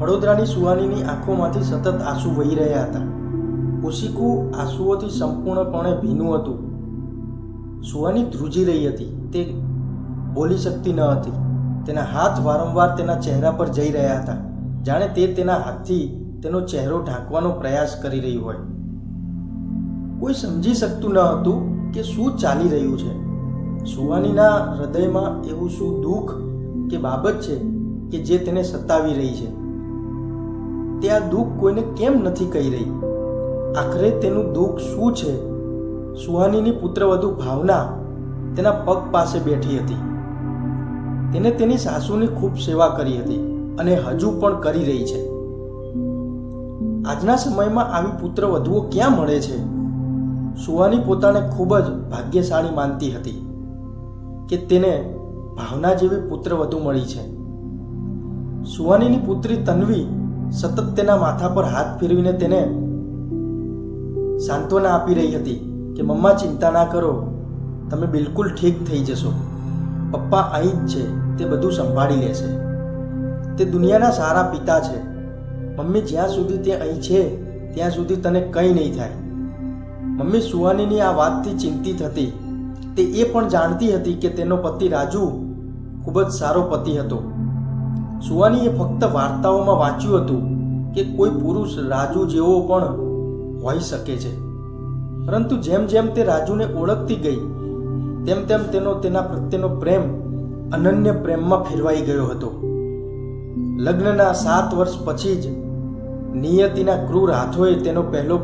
વડોદરાની સુવાનીની આંખોમાંથી સતત આંસુ વહી રહ્યા હતા. ઓશિકુ આંસુઓથી સંપૂર્ણપણે ભીનું હતું. સુવાની ધ્રુજી રહી હતી. તે બોલી શકતી ન હતી. તેના હાથ વારંવાર તેના ચહેરા પર જઈ રહ્યા હતા. જાણે તે તેના હાથથી તેનો ચહેરો ઢાંકવાનો પ્રયાસ કરી રહ્યું હોય. કોઈ સમજી શકતું ન હતું કે શું ચાલી રહ્યું છે. સુવાનીના હૃદયમાં એવું શું દુઃખ કે બાબત છે કે જે તેને સતાવી રહી છે. તે આ દુઃખ કોઈને કેમ નથી કહી રહી? આખરે તેનું દુઃખ શું છે? સુહાનીની પુત્રવધુ ભાવના તેના પગ પાસે બેઠી હતી. તેને તેની સાસુની ખૂબ સેવા કરી હતી અને હજુ પણ કરી રહી છે. આજના સમયમાં આવી પુત્રવધુઓ ક્યાં મળે છે? સુહાની પોતાને ખૂબ જ ભાગ્યશાળી માનતી હતી કે તેને ભાવના જેવી પુત્રવધુ મળી છે. સુહાનીની પુત્રી તન્વી સતત તેના માથા પર હાથ ફેરવીને તેને સાંત્વના આપી રહી હતી કે, મમ્મા, ચિંતા ના કરો. તમે બિલકુલ ઠીક થઈ જશો. પપ્પા અહીં જ છે. તે બધું સંભાળી લેશે. તે દુનિયાના સારા પિતા છે. મમ્મી, જ્યાં સુધી તે અહીં છે, ત્યાં સુધી તને કંઈ નહીં થાય. મમ્મી સુહાનીની આ વાતથી ચિંતિત હતી. તે એ પણ જાણતી હતી કે તેનો પતિ રાજુ ખૂબ જ સારો પતિ હતો. સુવાનીએ ફક્ત વાર્તાઓમાં વાંચ્યું હતું કે કોઈ પુરુષ રાજુ જેવો પણ હોઈ શકે છે. પરંતુ જેમ જેમ તે રાજુને ઓળખતી ગઈ, તેમ તેમ તેનો તેના પ્રત્યેનો પ્રેમ અનન્ય પ્રેમમાં ફેરવાઈ ગયો હતો. લગ્નના સાત વર્ષ પછી જ નિયતિના ક્રૂર હાથોએ તેનો પહેલો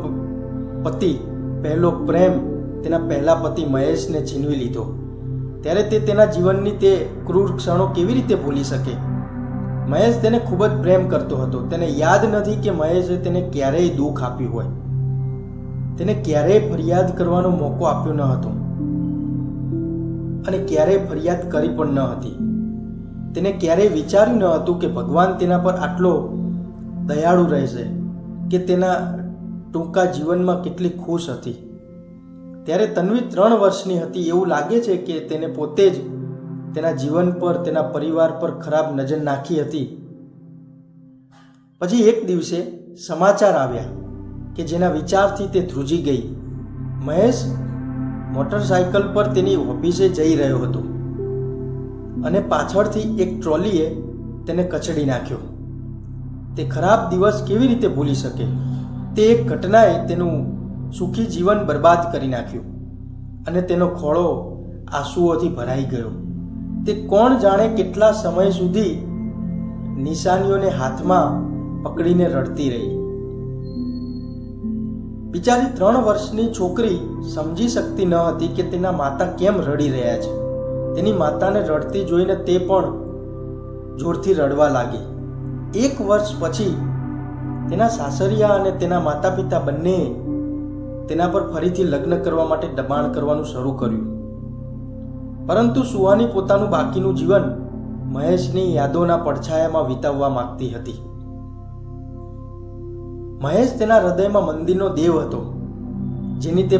પતિ, પહેલો પ્રેમ તેના પહેલા પતિ મહેશને છીનવી લીધો. ત્યારે તે તેના જીવનની તે ક્રૂર ક્ષણો કેવી રીતે ભૂલી શકે? મહેશ તેને ખૂબ જ પ્રેમ કરતો હતો. તેને યાદ નથી કે મહેશે તેને ક્યારેય દુઃખ આપ્યું હોય. તેને ક્યારેય ફરિયાદ કરવાનો મોકો આપ્યો ન હતો. અને ક્યારેય ફરિયાદ કરી પણ ન હતી. તેને ક્યારેય વિચાર્યું ન હતું કે ભગવાન તેના પર આટલો દયાળુ રહેશે કે તેના ટૂંકા જીવનમાં કેટલી ખુશ હતી. ત્યારે તન્વી ત્રણ વર્ષની હતી. એવું લાગે છે કે તેને પોતે જ તેના જીવન પર, તેના પરિવાર પર ખરાબ નજર નાખી હતી. પછી એક દિવસે સમાચાર આવ્યા કે જેના વિચારથી તે ધ્રુજી ગઈ. મહેશ મોટરસાયકલ પર તેની ઓફિસે જઈ રહ્યો હતો અને પાછળથી એક ટ્રોલીએ તેને કચડી નાખ્યો. તે ખરાબ દિવસ કેવી રીતે ભૂલી શકે? તે એક ઘટનાએ તેનું સુખી જીવન બરબાદ કરી નાખ્યું અને તેનો ખોળો આંસુઓથી ભરાઈ ગયો. તે કોણ જાણે કેટલા સમય સુધી નિશાનીઓને હાથમાં પકડીને રડતી રહી. બિચારી ત્રણ વર્ષની છોકરી સમજી શકતી ન હતી કે તેના માતા કેમ રડી રહ્યા છે. તેની માતાને રડતી જોઈને તે પણ જોરથી રડવા લાગી. એક વર્ષ પછી તેના સાસરિયા અને તેના માતા પિતા બંને તેના પર ફરીથી લગ્ન કરવા માટે દબાણ કરવાનું શરૂ કર્યું. પરંતુ સુહાની પોતાનું બાકીનું જીવન મહેશની યાદોના પડછાયામાં વિતાવવા માંગતી હતી. મહેશ તેના હૃદયમાં મંદિરનો દેવ હતો, જેની તે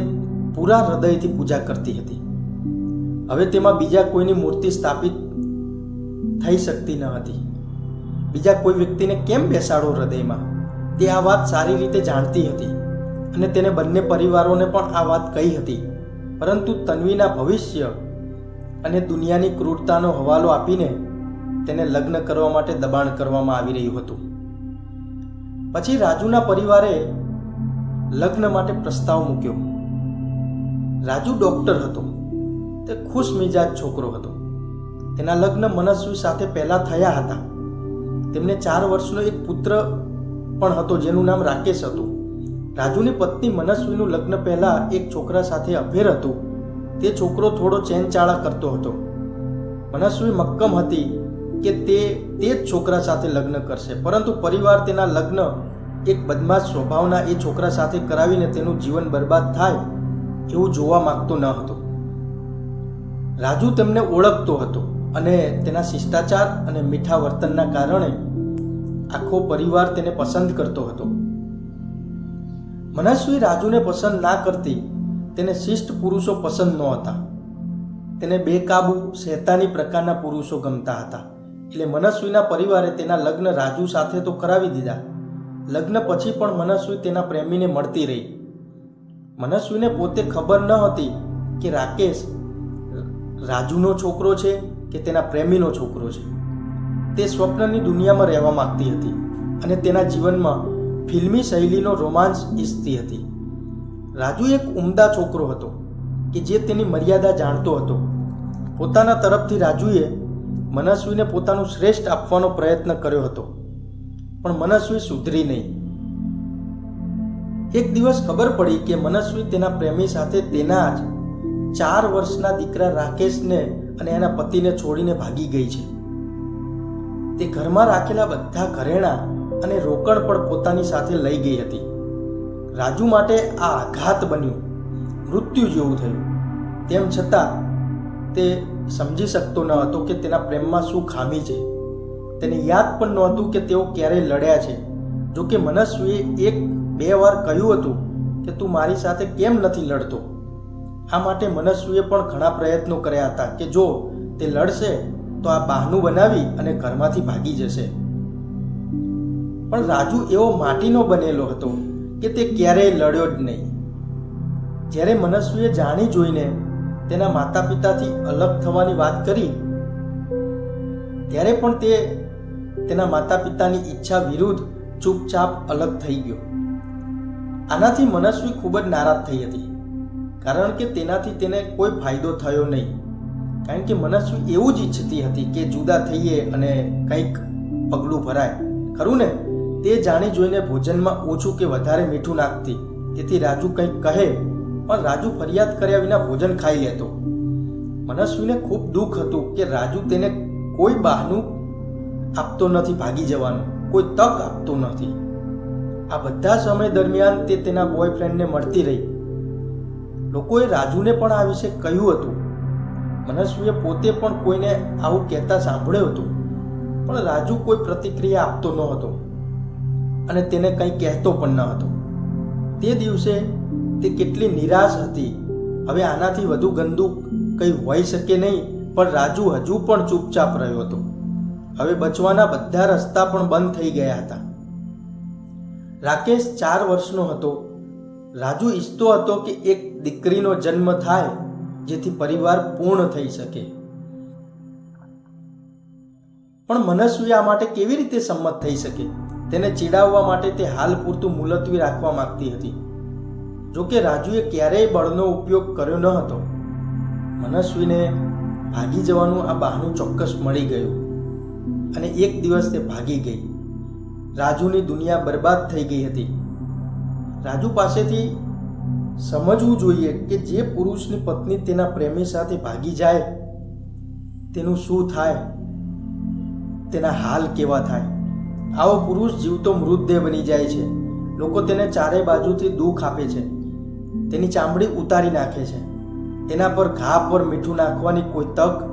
પૂરા હૃદયથી પૂજા કરતી હતી. હવે તેમાં બીજા કોઈની મૂર્તિ સ્થાપિત થઈ શકતી ન હતી. બીજા કોઈ વ્યક્તિને કેમ બેસાડો હૃદયમાં? તે આ વાત સારી રીતે જાણતી હતી અને તેને બંને પરિવારોને પણ આ વાત કહી હતી. પરંતુ તન્વીના ભવિષ્ય અને દુનિયાની ક્રૂરતાનો હવાલો આપીને તેને લગ્ન કરવા માટે દબાણ કરવામાં આવી રહ્યું હતું. પછી રાજુના પરિવારે લગ્ન માટે પ્રસ્તાવ મૂક્યો. રાજુ ડોક્ટર હતો. તે ખુશ મિજાજ છોકરો હતો. તેના લગ્ન મનસ્વી સાથે પહેલા થયા હતા. તેમને ચાર વર્ષનો એક પુત્ર પણ હતો જેનું નામ રાકેશ હતું. રાજુની પત્ની મનસ્વીનું લગ્ન પહેલા એક છોકરા સાથે અભેર હતું. તે છોકરો થોડો ચેનચાળા કરતો હતો. મનસ્વી મક્કમ હતી કે તે તે જ છોકરા સાથે લગ્ન કરશે, પરંતુ પરિવાર તેના લગ્ન એક બદમાશ સ્વભાવના એ છોકરા સાથે કરાવીને તેનું જીવન બરબાદ થાય એવું જોવા માંગતો ન હતો. રાજુ તેમને ઓળખતો હતો અને તેના શિષ્ટાચાર અને મીઠા વર્તનના કારણે આખો પરિવાર તેને પસંદ કરતો હતો. મનસ્વી રાજુને પસંદ ના કરતી તેને શિષ્ટ પુરુષો પસંદ નહોતા. તેને બેકાબુ શેતાની પ્રકારના પુરુષો ગમતા હતા. એટલે મનસ્વીના પરિવારે તેના લગ્ન રાજુ સાથે તો કરાવી દીધા. લગ્ન પછી પણ મનસ્વી તેના પ્રેમીને મળતી રહી. મનસ્વીને પોતે ખબર ન હતી કે રાકેશ રાજુનો છોકરો છે કે તેના પ્રેમીનો છોકરો છે. તે સ્વપ્નની દુનિયામાં રહેવા માંગતી હતી અને તેના જીવનમાં ફિલ્મી શૈલીનો રોમાન્સ ઈચ્છતી હતી. રાજુ એક ઉમદા છોકરો હતો કે જે તેની મર્યાદા જાણતો હતો. પોતાના તરફથી રાજુએ મનસ્વીને પોતાનું શ્રેષ્ઠ આપવાનો પ્રયત્ન કર્યો હતો, પણ મનસ્વી સુધરી નહીં. એક દિવસ ખબર પડી કે મનસ્વી તેના પ્રેમી સાથે તેના જ ચાર વર્ષના દીકરા રાકેશને અને એના પતિને છોડીને ભાગી ગઈ છે. તે ઘરમાં રાખેલા બધા ઘરેણાં અને રોકડ પણ પોતાની સાથે લઈ ગઈ હતી. રાજુ માટે આ આઘાત બન્યું. મૃત્યુ જેવું થયું. તેમ છતાં તે સમજી શકતો ન હતો કે તેના પ્રેમમાં શું ખામી છે. તેને યાદ પણ નહોતું કે તેઓ ક્યારેય લડ્યા છે. જો કે મનસ્વીએ એક બે વાર કહ્યું હતું કે તું મારી સાથે કેમ નથી લડતો? આ માટે મનસ્વીએ પણ ઘણા પ્રયત્નો કર્યા હતા કે જો તે લડશે તો આ બહાનું બનાવી અને ઘરમાંથી ભાગી જશે. પણ રાજુ એવો માટીનો બનેલો હતો. કે તે ક્યારેય લડ્યો જ નહીં. જ્યારે મનસ્વીએ જાણી જોઈને તેના માતા પિતાથી અલગ થવાની વાત કરી, ત્યારે પણ તે તેના માતા પિતાની ઈચ્છા વિરુદ્ધ ચૂપચાપ અલગ થઈ ગયો. આનાથી મનસ્વી ખૂબ જ નારાજ થઈ હતી, કારણ કે તેનાથી તેને કોઈ ફાયદો થયો નહીં. કારણ કે મનસ્વી એવું જ ઈચ્છતી હતી કે જુદા થઈએ અને કંઈક પગલું ભરાય. ખરું ને? તે જાણી જોઈને ભોજનમાં ઓછું કે વધારે મીઠું નાખતી. તેથી રાજુ કંઈક કહે, પણ રાજુ ફરિયાદ કર્યા વિના ભોજન ખાઈ લેતો. મનસ્વીને ખૂબ દુઃખ હતું કે રાજુ તેને કોઈ બહાનું આપતો નથી ભાગી જવાનું, કોઈ તક આપતો નથી. આ બધા સમય દરમિયાન તે તેના બોયફ્રેન્ડને મળતી રહી. લોકોએ રાજુને પણ આ વિશે કહ્યું હતું. મનસ્વીએ પોતે પણ કોઈને આવું કહેતા સાંભળ્યું હતું, પણ રાજુ કોઈ પ્રતિક્રિયા આપતો ન હતો અને તેને કંઈ કહેતો પણ ન હતો. તે દિવસે તે કેટલી નિરાશ હતી. હવે આનાથી વધુ ગંદુ કંઈ હોઈ શકે નહીં, પણ રાજુ હજુ પણ ચૂપચાપ રહ્યો હતો. હવે બચવાના બધા રસ્તા પણ બંધ થઈ ગયા હતા. રાકેશ ચાર વર્ષનો હતો. રાજુ ઈચ્છતો હતો કે એક દીકરીનો જન્મ થાય, જેથી પરિવાર પૂર્ણ થઈ શકે. પણ મનસ્વી આ માટે કેવી રીતે સંમત થઈ શકે? તેને ચીડાવવા માટે તે હાલ પૂરતું મુલતવી રાખવા માંગતી હતી. જોકે રાજુએ ક્યારેય બળનો ઉપયોગ કર્યો ન હતો. મનસ્વીને ભાગી જવાનું આ બહાનું ચોક્કસ મળી ગયું અને એક દિવસ તે ભાગી ગઈ. રાજુની દુનિયા બરબાદ થઈ ગઈ હતી. રાજુ પાસેથી સમજવું જોઈએ કે જે પુરુષની પત્ની તેના પ્રેમી સાથે ભાગી જાય, તેનું શું થાય, તેના હાલ કેવા થાય. આવો પુરુષ જીવતો મૃતદેહ બની જાય છે. લોકો તેને ચારે બાજુથી દુઃખ આપે છે. તેની ચામડી ઉતારી નાખે છે. તેના પર ઘા પર મીઠું નાખવાની કોઈ તક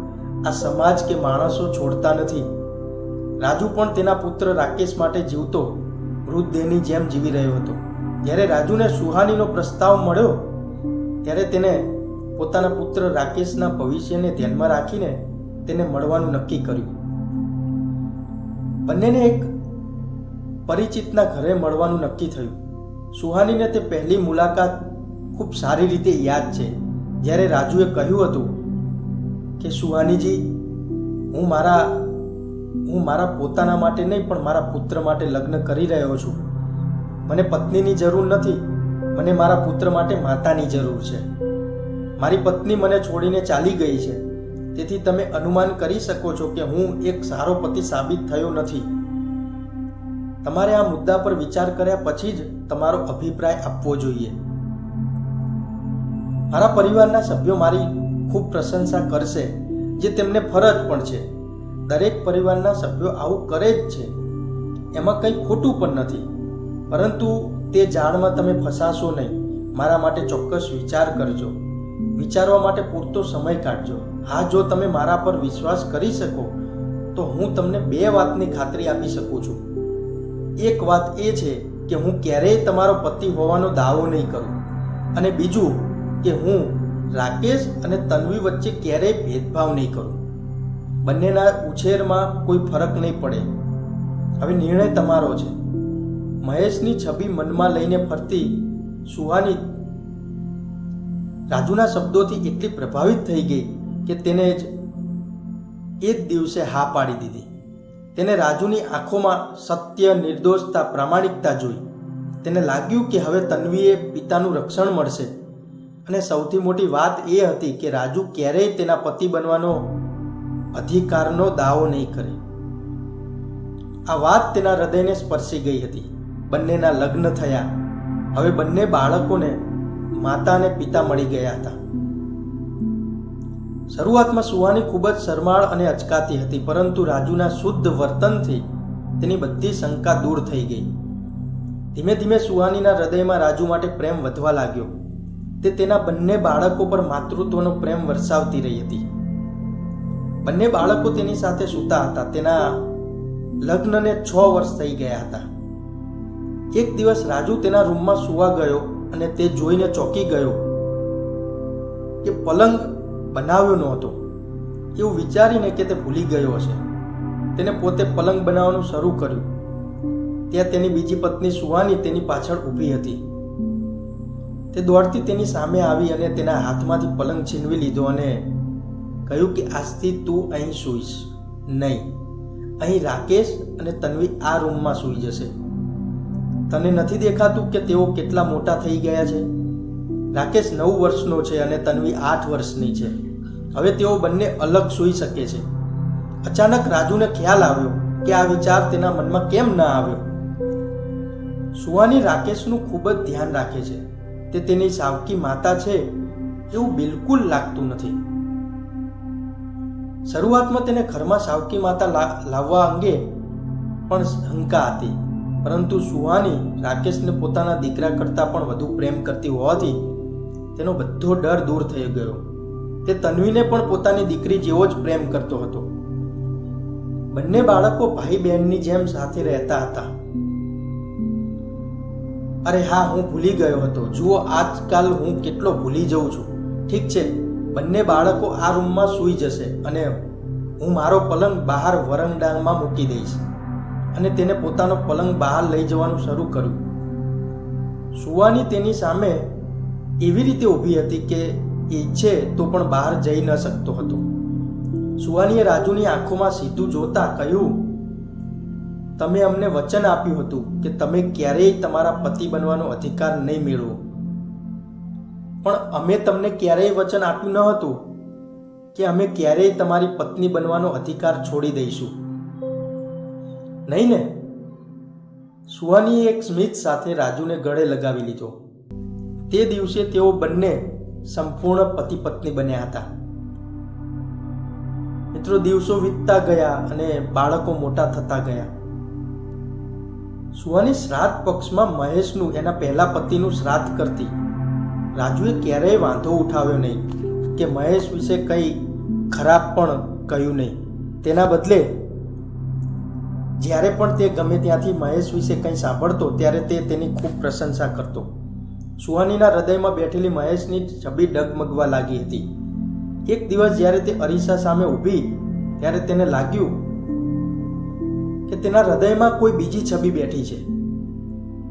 આ સમાજ કે માણસો છોડતા નથી. રાજુ પણ તેના પુત્ર રાકેશ માટે જીવતો મૃતદેહની જેમ જીવી રહ્યો હતો. જ્યારે રાજુને સુહાનીનો પ્રસ્તાવ મળ્યો, ત્યારે તેને પોતાના પુત્ર રાકેશના ભવિષ્યને ધ્યાનમાં રાખીને તેને મળવાનું નક્કી કર્યું. બંનેને એક પરિચિતના ઘરે મળવાનું નક્કી થયું. સુહાનીને તે પહેલી મુલાકાત ખૂબ સારી રીતે યાદ છે. જ્યારે રાજુએ કહ્યું હતું કે, સુહાનીજી, હું મારા હું મારા પોતાના માટે નહીં, પણ મારા પુત્ર માટે લગ્ન કરી રહ્યો છું. મને પત્નીની જરૂર નથી. મને મારા પુત્ર માટે માતાની જરૂર છે. મારી પત્ની મને છોડીને ચાલી ગઈ છે. તેથી તમે અનુમાન કરી શકો છો કે હું એક સારો પતિ સાબિત થયો નથી. તમારે આ મુદ્દા પર વિચાર કર્યા પછી જ તમારો અભિપ્રાય આપવો જોઈએ. મારા પરિવારના સભ્યો મારી ખૂબ પ્રશંસા કરશે, જે તેમને ફરજ પણ છે. દરેક પરિવારના સભ્યો આવું કરે જ છે. એમાં કંઈ ખોટું પણ નથી. પરંતુ તે જાણમાં તમે ફસાશો નહીં. મારા માટે ચોક્કસ વિચાર કરજો. વિચારવા માટે પૂરતો સમય કાઢજો. હા, જો તમે મારા પર વિશ્વાસ કરી શકો, તો હું તમને બે વાતની ખાતરી આપી શકું છું. એક વાત એ છે કે હું ક્યારેય તમારો પતિ હોવાનો દાવો નહીં કરું. અને બીજું કે હું રાકેશ અને તન્વી વચ્ચે ક્યારેય ભેદભાવ નહીં કરું. બંનેના ઉછેરમાં કોઈ ફરક નહીં પડે. હવે નિર્ણય તમારો છે. મહેશની છબી મનમાં લઈને ફરતી સુહાની રાજુના શબ્દોથી એટલી પ્રભાવિત થઈ ગઈ કે તેને જ એ જ દિવસે હા પાડી દીધી. તેને રાજુની આંખોમાં સત્ય, નિર્દોષતા, પ્રામાણિકતા જોઈ. તેને લાગ્યું કે હવે તન્વીએ પિતાનું રક્ષણ મળશે. અને સૌથી મોટી વાત એ હતી કે રાજુ ક્યારેય તેના પતિ બનવાનો અધિકારનો દાવો નહીં કરે. આ વાત તેના હૃદયને સ્પર્શી ગઈ હતી. બંનેના લગ્ન થયા. હવે બંને બાળકોને માતા અને પિતા મળી ગયા હતા. શરૂઆતમાં સુવાની ખૂબ જ શરમાળ અને અચકાતી હતી, પરંતુ રાજુના શુદ્ધ વર્તનથી તેની બધી શંકા દૂર થઈ ગઈ. ધીમે ધીમે સુવાનીના હૃદયમાં રાજુ માટે પ્રેમ વધવા લાગ્યો. તે તેના બંને બાળકો પર માતૃત્વનો પ્રેમ વરસાવતી રહી હતી. બંને બાળકો તેની સાથે સૂતા હતા. તેના લગ્નને છ વર્ષ થઈ ગયા હતા. એક દિવસ રાજુ તેના રૂમમાં સુવા ગયો અને તે જોઈને ચોંકી ગયો કે પલંગ બનાવ્યો નહોતો એવું વિચારીને કે તે ભૂલી ગયો હશે. તેને પોતે પલંગ બનાવવાનું શરૂ કર્યું. ત્યાં તેની બીજી પત્ની સુવાની તેની પાછળ ઊભી હતી. તે દોડતી તેની સામે આવી અને તેના હાથમાંથી પલંગ છીનવી લીધો અને કહ્યું કે, આજથી તું અહીં સૂઈશ. નહીં. અહીં રાકેશ અને તન્વી આ રૂમમાં સૂઈ જશે. તને નથી દેખાતું કે તેઓ કેટલા મોટા થઈ ગયા છે? રાકેશ નવ વર્ષનો છે અને તન્વી આઠ વર્ષની છે. હવે તેઓ બંને અલગ સૂઈ શકે છે. અચાનક રાજુને ખ્યાલ આવ્યો કે આ વિચાર તેના મનમાં કેમ ન આવ્યો. સુવાની રાકેશનું ખૂબ જ ધ્યાન રાખે છે. તે તેની સાવકી માતા છે એવું બિલકુલ લાગતું નથી. શરૂઆતમાં તેને ઘરમાં સાવકી માતા લાવવા અંગે પણ શંકા હતી. પરંતુ સુહાની રાકેશને પોતાના દીકરા કરતાં પણ વધુ પ્રેમ કરતી હોવાથી તેનો બધો ડર દૂર થઈ ગયો. તે તન્વીને પણ પોતાની દીકરી જેવો જ પ્રેમ કરતો હતો. બંને બાળકો ભાઈ બહેનની જેમ સાથે રહેતા હતા. અરે હા, હું ભૂલી ગયો હતો. જુઓ, આજકાલ હું કેટલો ભૂલી જઉં છું. ઠીક છે, બંને બાળકો આ રૂમમાં સૂઈ જશે અને હું મારો પલંગ બહાર વરંડામાં મૂકી દઈશ. અને તેને પોતાનો પલંગ બહાર લઈ જવાનું શરૂ કર્યું. સુવાની તેની સામે એવી રીતે ઊભી હતી કે ઈચ્છે તો પણ બહાર જઈ ન શકતો હતો. સુવાનીએ રાજુની આંખોમાં સીધું જોતા કહ્યું, તમે અમને વચન આપ્યું હતું કે તમે ક્યારેય તમારા પતિ બનવાનો અધિકાર નહીં મેળવો. પણ અમે તમને ક્યારેય વચન આપ્યું ન હતું કે અમે ક્યારેય તમારી પત્ની બનવાનો અધિકાર છોડી દઈશું. નહીં ને. સુહાનીએ એક સ્મિત સાથે રાજુને ગળે લગાવી લીધો. તે દિવસે તેઓ બંને સંપૂર્ણ પતિ પત્ની બન્યા હતા. મિત્રો, દિવસો વીતતા ગયા અને બાળકો મોટા થતા ગયા. સુહાની શ્રાદ્ધ પક્ષમાં મહેશનું, એના પહેલા પતિનું શ્રાદ્ધ કરતી. રાજુએ ક્યારેય વાંધો ઉઠાવ્યો નહીં કે મહેશ વિશે કંઈ ખરાબ પણ કહ્યું નહીં. તેના બદલે, જ્યારે પણ તે ગમે ત્યાંથી મહેશ વિશે કંઈ સાંભળતો, ત્યારે તે તેની ખૂબ પ્રશંસા કરતો. સુહાનીના હૃદયમાં બેઠેલી મહેશની છબી ડગમગવા લાગી હતી. એક દિવસ જ્યારે તે અરીસા સામે ઊભી, ત્યારે તેને લાગ્યું કે તેના હૃદયમાં કોઈ બીજી છબી બેઠી છે.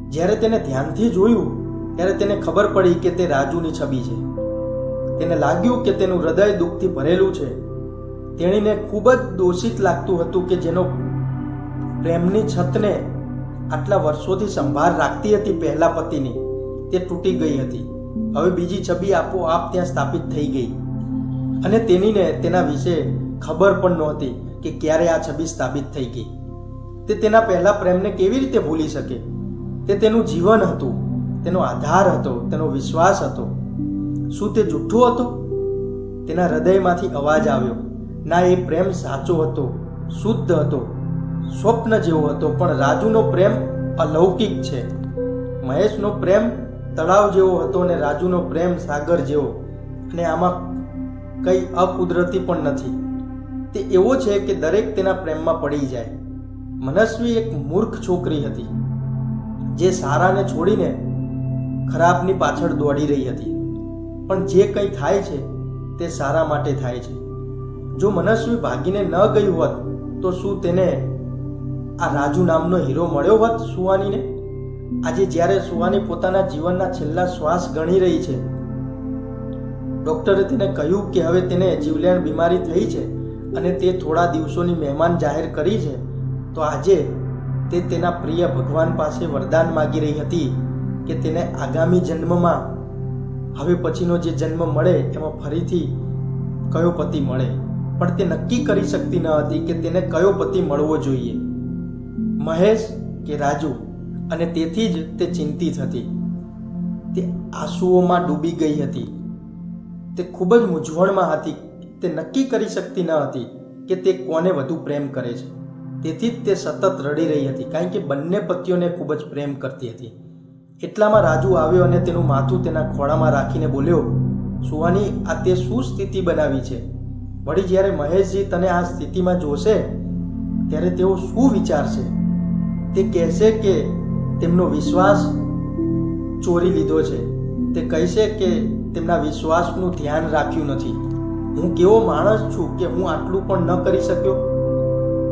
જ્યારે તેને ધ્યાનથી જોયું, ત્યારે તેને ખબર પડી કે તે રાજુની છબી છે. તેને લાગ્યું કે તેનું હૃદય દુઃખથી ભરેલું છે. તેણીને ખૂબ જ દોષિત લાગતું હતું કે જેનો પ્રેમની છતને આટલા વર્ષોથી સંભાળ રાખતી હતી પહેલા પતિની. તે તૂટી ગઈ હતી. હવે બીજી છબી આપોઆપ ત્યાં સ્થાપિત થઈ ગઈ. અને તેનીને તેના વિશે ખબર પણ નહોતી કે ક્યારે આ છબી સ્થાપિત થઈ ગઈ. તે તેના પહેલા પ્રેમને કેવી રીતે ભૂલી શકે? તે તેનું જીવન હતું, તેનો આધાર હતો, તેનો વિશ્વાસ હતો. શું તે જૂઠું હતો? તેના હૃદયમાંથી અવાજ આવ્યો. ના, એ પ્રેમ સાચો હતો, શુદ્ધ હતો, સ્વપ્ન જેવો હતો, પણ રાજુનો પ્રેમ અલૌકિક છે. મહેશનો પ્રેમ તળાવ જેવો હતો અને રાજુનો પ્રેમ સાગર જેવો. અને આમાં કંઈ અકુદરતી પણ નથી. તે એવો છે કે દરેક તેના પ્રેમમાં પડી જાય. મનસ્વી એક મૂર્ખ છોકરી હતી, જે સારાને છોડીને ખરાબની પાછળ દોડી રહી હતી. પણ જે કંઈ થાય છે, તે સારા માટે થાય છે. જો મનસ્વી ભાગીને ન ગઈ હોત, તો શું તેને આ રાજુ નામનો હીરો મળ્યો હોત સુવાનીને? આજે જ્યારે સુવાની પોતાના જીવનના છેલ્લા શ્વાસ ગણી રહી છે, ડૉક્ટરે તેને કહ્યું કે હવે તેને જીવલેણ બીમારી થઈ છે અને તે થોડા દિવસોની મહેમાન જાહેર કરી છે, તો આજે તે તેના પ્રિય ભગવાન પાસે વરદાન માગી રહી હતી કે તેને આગામી જન્મમાં, હવે પછીનો જે જન્મ મળે એમાં ફરીથી કયો પતિ મળે. પણ તે નક્કી કરી શકતી ન હતી કે તેને કયો પતિ મળવો જોઈએ. મહેશ કે રાજુ? અને તેથી જ તે ચિંતિત હતી. તે આંસુઓમાં ડૂબી ગઈ હતી. તે ખૂબ જ મૂંઝવણમાં હતી. તે નક્કી કરી શકતી ન હતી કે તે કોને વધુ પ્રેમ કરે છે. તેથી જ તે સતત રડી રહી હતી, કારણ કે બંને પતિઓને ખૂબ જ પ્રેમ કરતી હતી. એટલામાં રાજુ આવ્યો અને તેનું માથું તેના ખોળામાં રાખીને બોલ્યો સુવાની આ તે શું સ્થિતિ બનાવી છે? વળી જ્યારે મહેશજી તને આ સ્થિતિમાં જોશે, ત્યારે તેઓ શું વિચારશે? તે કહેશે કે તેમનો વિશ્વાસ ચોરી લીધો છે. તે કહેશે કે તેમના વિશ્વાસનું ધ્યાન રાખ્યું નથી. હું કેવો માણસ છું કે હું આટલું પણ ન કરી શક્યો?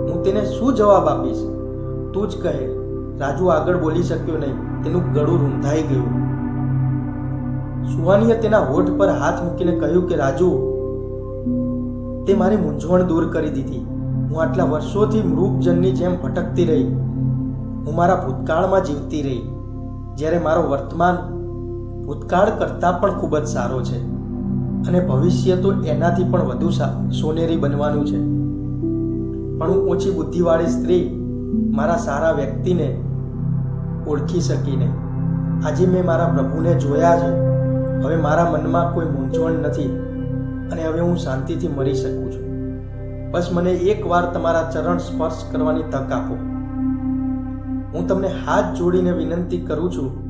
હું તેને શું જવાબ આપીશ? તું જ કહે, રાજુ આગળ બોલી શક્યો નહીં. તેનું ગળું રૂંધાઈ ગયું. સુહાનીએ તેના હોઠ પર હાથ મૂકીને કહ્યું કે, રાજુ, તે મારી મૂંઝવણ દૂર કરી દીધી. હું આટલા વર્ષોથી મૃગજનની જેમ ભટકતી રહી. હું મારા ભૂતકાળમાં જીવતી રહી. જ્યારે મારો વર્તમાન ભૂતકાળ કરતાં પણ ખૂબ જ સારો છે. અને ભવિષ્ય તો એનાથી પણ વધુ સોનેરી બનવાનું છે. પણ હું ઓછી બુદ્ધિવાળી સ્ત્રી મારા સારા વ્યક્તિને ઓળખી શકીને. આજે મેં મારા પ્રભુને જોયા છે. હવે મારા મનમાં કોઈ મૂંઝવણ નથી. અને હવે હું શાંતિથી મરી શકું છું. બસ મને એકવાર તમારા ચરણ સ્પર્શ કરવાની તક આપો. હું તમને હાથ જોડીને વિનંતી કરું છું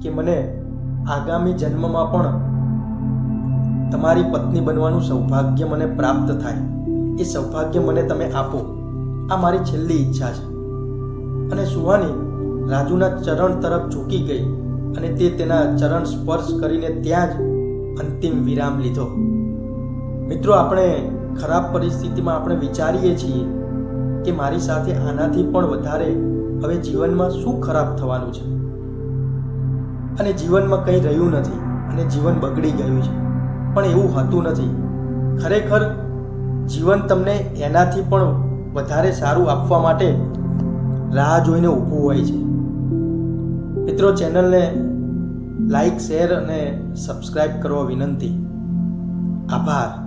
કે મને આગામી જન્મમાં પણ તમારી પત્ની બનવાનું સૌભાગ્ય મને પ્રાપ્ત થાય. એ સૌભાગ્ય મને તમે આપો. આ મારી છેલ્લી ઈચ્છા છે. અને સુહાની રાજુના ચરણ તરફ ઝૂકી ગઈ અને તે તેના ચરણ સ્પર્શ કરીને ત્યાં જ અંતિમ વિરામ લીધો. મિત્રો, આપણે ખરાબ પરિસ્થિતિમાં આપણે વિચારીએ છીએ કે મારી સાથે આનાથી પણ વધારે હવે જીવનમાં શું ખરાબ થવાનું છે? અને જીવનમાં કંઈ રહ્યું નથી અને જીવન બગડી ગયું છે. પણ એવું હતું નથી. ખરેખર, જીવન તમને એનાથી પણ વધારે સારું આપવા માટે રાહ જોઈને ઊભું હોય છે. મિત્રો, ચેનલને લાઈક, શેર અને સબસ્ક્રાઈબ કરવા વિનંતી. આભાર.